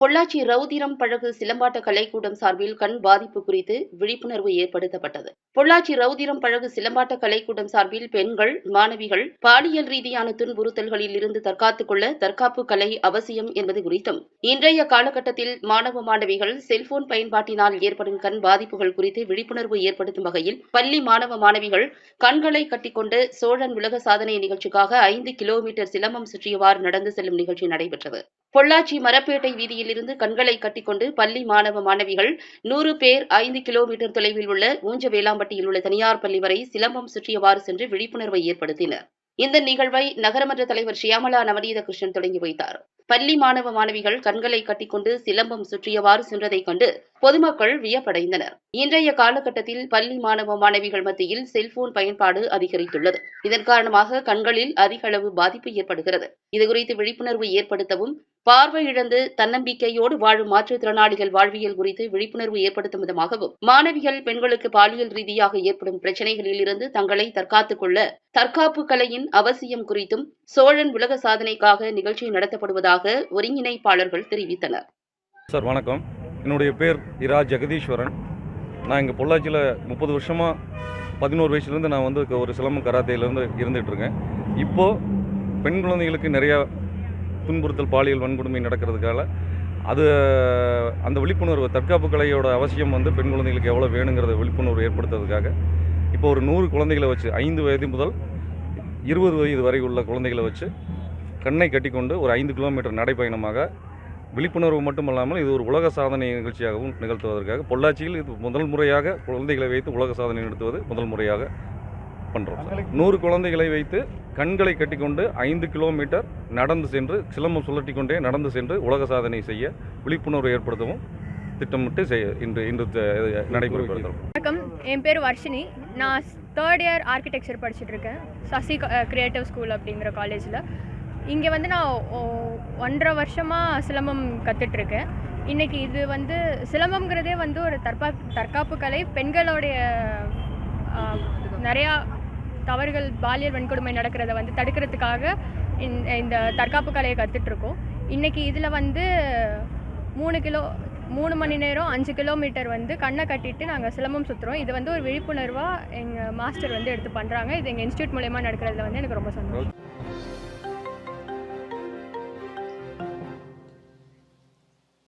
பொள்ளாச்சி ரவுதிரம் பழகு சிலம்பாட்ட கலைக்கூடம் சார்பில் கண் பாதிப்பு குறித்து விழிப்புணர்வு ஏற்படுத்தப்பட்டது. பொள்ளாச்சி ரவுதிரம் பழகு சிலம்பாட்ட கலைக்கூடம் சார்பில் பெண்கள் மாணவிகள் பாலியல் ரீதியான துன்புறுத்தல்களில் இருந்து தற்காத்துக் கொள்ள தற்காப்பு கலை அவசியம் என்பது குறித்தும் இன்றைய காலகட்டத்தில் மாணவ மாணவிகள் செல்போன் பயன்பாட்டினால் ஏற்படும் கண் பாதிப்புகள் குறித்து விழிப்புணர்வு ஏற்படுத்தும் வகையில் பள்ளி மாணவ மாணவிகள் கண்களை கட்டிக்கொண்டு சோழன் உலக சாதனை நிகழ்ச்சிக்காக ஐந்து கிலோமீட்டர் சிலம்பம் சுற்றியவாறு நடந்து செல்லும் நிகழ்ச்சி நடைபெற்றது. பொள்ளாச்சி மரப்பேட்டை வீதியிலிருந்து கண்களை கட்டிக்கொண்டு பள்ளி மாணவ மாணவிகள் நூறு பேர் ஐந்து கிலோமீட்டர் தொலைவில் உள்ள ஊஞ்சவேலாம்பட்டியில் உள்ள தனியார் பள்ளி வரை சிலம்பம் சுற்றியவாறு சென்று விழிப்புணர்வை ஏற்படுத்தினர். இந்த நிகழ்வை நகரமன்ற தலைவர் ஷியாமலா நவநீத கிருஷ்ணன் தொடங்கி வைத்தார். பள்ளி மாணவ மாணவிகள் கண்களை கட்டிக்கொண்டு சிலம்பம் சுற்றியவாறு சென்றதைக் கண்டு பொதுமக்கள் வியப்படைந்தனர். இன்றைய காலகட்டத்தில் பள்ளி மாணவ மாணவிகள் மத்தியில் செல்போன் பயன்பாடு அதிகரித்துள்ளது. இதன் காரணமாக கண்களில் அதிக அளவு பாதிப்பு ஏற்படுகிறது. இதுகுறித்து விழிப்புணர்வு ஏற்படுத்தவும் பார்வையிழந்து தன்னம்பிக்கையோடு வாழும் மாற்றுத்திறனாளிகள் வாழ்வியல் குறித்து விழிப்புணர்வு ஏற்படுத்தும் விதமாகவும் மாணவிகள் பெண்களுக்கு பாலியல் ரீதியாக ஏற்படும் பிரச்சனைகளில் இருந்து தங்களை தற்காத்துக் கொள்ள தற்காப்பு கலையின் அவசியம் குறித்தும் சோழன் உலக சாதனைக்காக நிகழ்ச்சி நடத்தப்படுவதாக ஒருங்கிணைப்பாளர்கள் தெரிவித்தனர். சார் வணக்கம். என்னுடைய பேர் இரா ஜெகதீஸ்வரன். நான் இங்கே பொள்ளாச்சியில் முப்பது வருஷமாக பதினோரு வயசுலேருந்து நான் வந்து ஒரு சிலம்பம் கராத்தேலேருந்து இருந்துகிட்ருக்கேன் இப்போது பெண் குழந்தைகளுக்கு நிறையா துன்புறுத்தல் பாலியல் வன்கொடுமை நடக்கிறதுக்கால அது அந்த விழிப்புணர்வு தற்காப்பு கலையோட அவசியம் வந்து பெண் குழந்தைகளுக்கு எவ்வளோ வேணுங்கிறத விழிப்புணர்வு ஏற்படுத்துறதுக்காக. இப்போ ஒரு நூறு குழந்தைகளை வச்சு ஐந்து வயது முதல் இருபது வயது வரை உள்ள குழந்தைகளை வச்சு கண்ணை கட்டிக்கொண்டு ஒரு ஐந்து கிலோமீட்டர் நடைப்பயணமாக விழிப்புணர்வு மட்டுமல்லாமல் இது ஒரு உலக சாதனை நிகழ்ச்சியாகவும் நிகழ்த்துவதற்காக பொள்ளாச்சியில் இது முதல் முறையாக குழந்தைகளை வைத்து உலக சாதனை நடத்துவது முதல் முறையாக பண்ணுறோம் நூறு குழந்தைகளை வைத்து கண்களை கட்டிக்கொண்டு ஐந்து கிலோமீட்டர் நடந்து சென்று சிலம்பம் சுழட்டி கொண்டே நடந்து சென்று உலக சாதனை செய்ய விழிப்புணர்வு ஏற்படுத்தவும் திட்டமிட்டு செய்ய இன்று இன்று த- வணக்கம். என் பேர் வர்ஷினி. நான் தேர்ட் இயர் ஆர்கிடெக்சர் படிச்சுட்டு இருக்கேன் சசி கிரியேட்டிவ் ஸ்கூல் அப்படிங்கிற காலேஜில் இங்கே வந்து நான் ஒன்றரை வருஷமாக சிலம்பம் கற்றுட்ருக்கேன் இன்றைக்கி இது வந்து சிலம்பம்ங்கிறதே வந்து ஒரு தற்பா தற்காப்பு கலை. பெண்களுடைய நிறையா தவறுகள் பாலியல் வன்கொடுமை நடக்கிறத வந்து தடுக்கிறதுக்காக இந்த தற்காப்பு கலையை கற்றுட்ருக்கோம் இன்றைக்கி இதில் வந்து மூணு கிலோ மூணு மணி நேரம் அஞ்சு கிலோமீட்டர் வந்து கண்ணை கட்டிட்டு நாங்கள் சிலம்பம் சுற்றுறோம் இது வந்து ஒரு விழிப்புணர்வாக எங்கள் மாஸ்டர் வந்து எடுத்து பண்ணுறாங்க இது எங்கள் இன்ஸ்டியூட் மூலயமா நடக்கிறதுல வந்து எனக்கு ரொம்ப சந்தோஷம்.